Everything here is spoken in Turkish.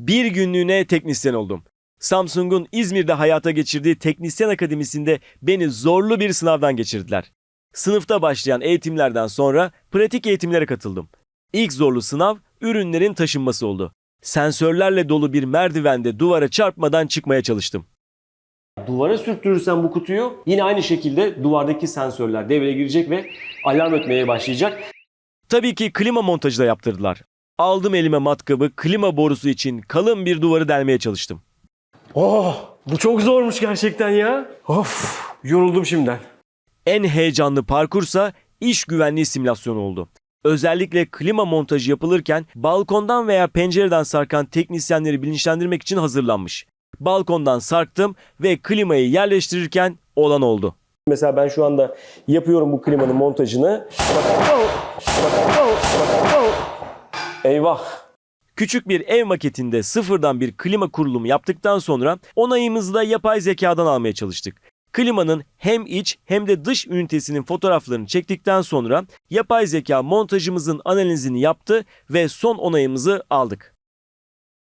Bir günlüğüne teknisyen oldum. Samsung'un İzmir'de hayata geçirdiği Teknisyen Akademisi'nde beni zorlu bir sınavdan geçirdiler. Sınıfta başlayan eğitimlerden sonra pratik eğitimlere katıldım. İlk zorlu sınav ürünlerin taşınması oldu. Sensörlerle dolu bir merdivende duvara çarpmadan çıkmaya çalıştım. Duvara sürttürürsen bu kutuyu yine aynı şekilde duvardaki sensörler devreye girecek ve alarm ötmeye başlayacak. Tabii ki klima montajı da yaptırdılar. Aldım elime matkabı, klima borusu için kalın bir duvarı delmeye çalıştım. Oh bu çok zormuş gerçekten ya. Of yoruldum şimdiden. En heyecanlı parkursa iş güvenliği simülasyonu oldu. Özellikle klima montajı yapılırken balkondan veya pencereden sarkan teknisyenleri bilinçlendirmek için hazırlanmış. Balkondan sarktım ve klimayı yerleştirirken olan oldu. Mesela ben şu anda yapıyorum bu klimanın montajını. Eyvah. Küçük bir ev maketinde sıfırdan bir klima kurulumu yaptıktan sonra onayımızı da yapay zekadan almaya çalıştık. Klimanın hem iç hem de dış ünitesinin fotoğraflarını çektikten sonra yapay zeka montajımızın analizini yaptı ve son onayımızı aldık.